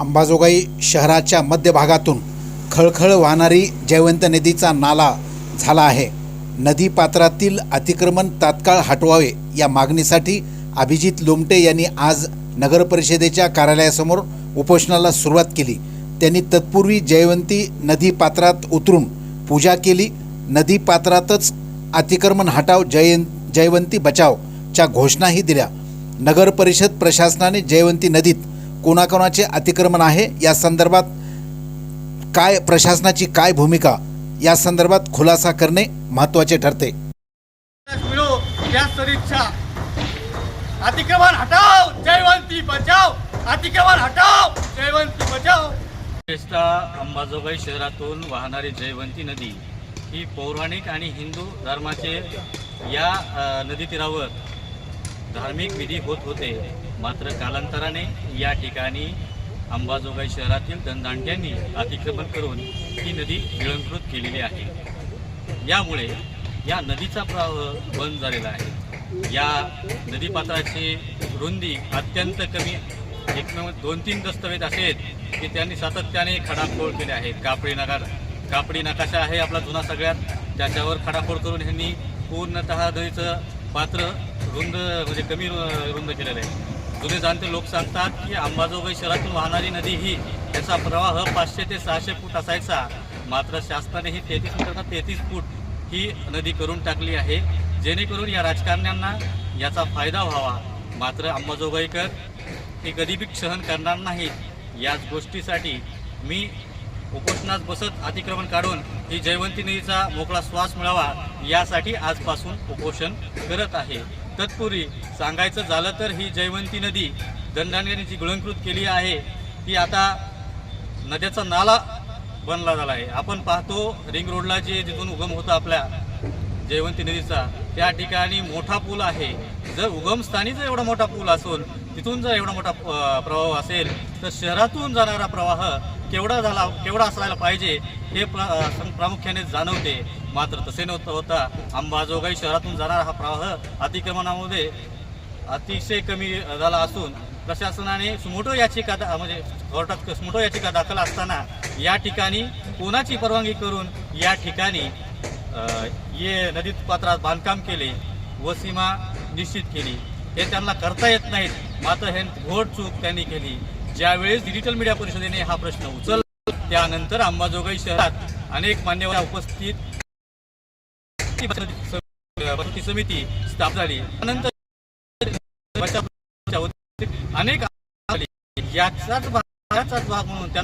अंबाजोगाई शहराच्या मध्यभागातून खळखळ वाहणारी जयवंत नदीचा नाला झाला आहे. नदीपात्रातील अतिक्रमण तात्काळ हटवावे या मागणीसाठी अभिजित लोमटे यांनी आज नगरपरिषदेच्या कार्यालयासमोर उपोषणाला सुरुवात केली. त्यांनी तत्पूर्वी जयवंती नदीपात्रात उतरून पूजा केली. नदीपात्रातच अतिक्रमण हटाव जयं जयवंती बचावच्या घोषणाही दिल्या. नगरपरिषद प्रशासनाने जयवंती नदीत कोणाकोणाचे अतिक्रमण आहे? या संदर्भात काय प्रशासनाची काय भूमिका? या संदर्भात खुलासा करणे महत्त्वाचे ठरते. अतिक्रमण हटाव जयवंती बचाव अतिक्रमण हटाव जयवंती बचाव विशेषतः अंबाजोगाई शहरातून वाहणारी जयवंती नदी ही पौराणिक आणि हिंदू धर्माचे या अ, नदीतीरावर धार्मिक विधी होत होते. मात्र कालांतराने या ठिकाणी अंबाजोगाई शहरातील दंदांड्यांनी अतिक्रमण करून ही नदी गिळंकृत केलेली आहे. यामुळे या नदीचा प्रवाह बंद झालेला आहे. या नदीपात्राची रुंदी अत्यंत कमी एक दोन तीन दस्तवेज असेल की त्यांनी सातत्याने खडाखोड केले आहेत. कापडी नका कापडी नकाशा आहे आपला जुना सगळ्यात. त्याच्यावर खडाखोड करून ह्यांनी पूर्णतः नदीचं पात्र रुंद म्हणजे कमी रु- रुंद केलेलं आहे. जुने जाणते लोक सांगतात की अंबाजोगाई शहरातून वाहणारी नदी ही त्याचा प्रवाह पाचशे ते सहाशे फूट असायचा. मात्र शासनाने ही तेहतीस मीटर तेहतीस फूट ही नदी करून टाकली आहे. जेणेकरून या राजकारण्यांना याचा फायदा व्हावा. मात्र अंबाजोगाईकर हे कधी बी सहन करणार नाहीत याच गोष्टीसाठी मी उपोषणात बसत अतिक्रमण काढून ही जयवंती नदीचा मोकळा श्वास मिळावा यासाठी आजपासून उपोषण करत आहे. तत्पूर्वी सांगायचं झालं तर ही जयवंती नदी दंडाने जी गुळंकृत केली आहे. ती आता नद्याचा नाला बनला झाला आहे. आपण पाहतो रिंग रोडला जे जिथून उगम होतं आपल्या जयवंती नदीचा त्या ठिकाणी मोठा पूल आहे. जर उगमस्थानी जर एवढा मोठा पूल असून तिथून जर एवढा मोठा अ, प्रवाह असेल तर शहरातून जाणारा प्रवाह केवढा झाला केवढा असायला पाहिजे हे प्र प्रामुख्याने जाणवते. मात्र तसे नव्हतं होता. अंबाजोगाई शहरातून जाणारा हा प्रवाह अतिक्रमणामध्ये अतिशय कमी झाला असून प्रशासनाने सुमोटो याचिका दा- म्हणजे कोर्टात सुमोटो याचिका दाखल असताना या ठिकाणी कोणाची परवानगी करून या ठिकाणी ये नदीत पात्रात बांधकाम केले व सीमा निश्चित केली. हे त्यांना करता येत नाहीत. मात्र हे घोड चूक त्यांनी केली. ज्यावेळेस डिजिटल मीडिया परिषदेने हा प्रश्न उचलला त्यानंतर अंबाजोगाई शहरात अनेक मान्यवर उपस्थित पद्धती समिती स्थापन झाली. त्यानंतर अनेक याचाच भाग याचाच भाग म्हणून त्यांना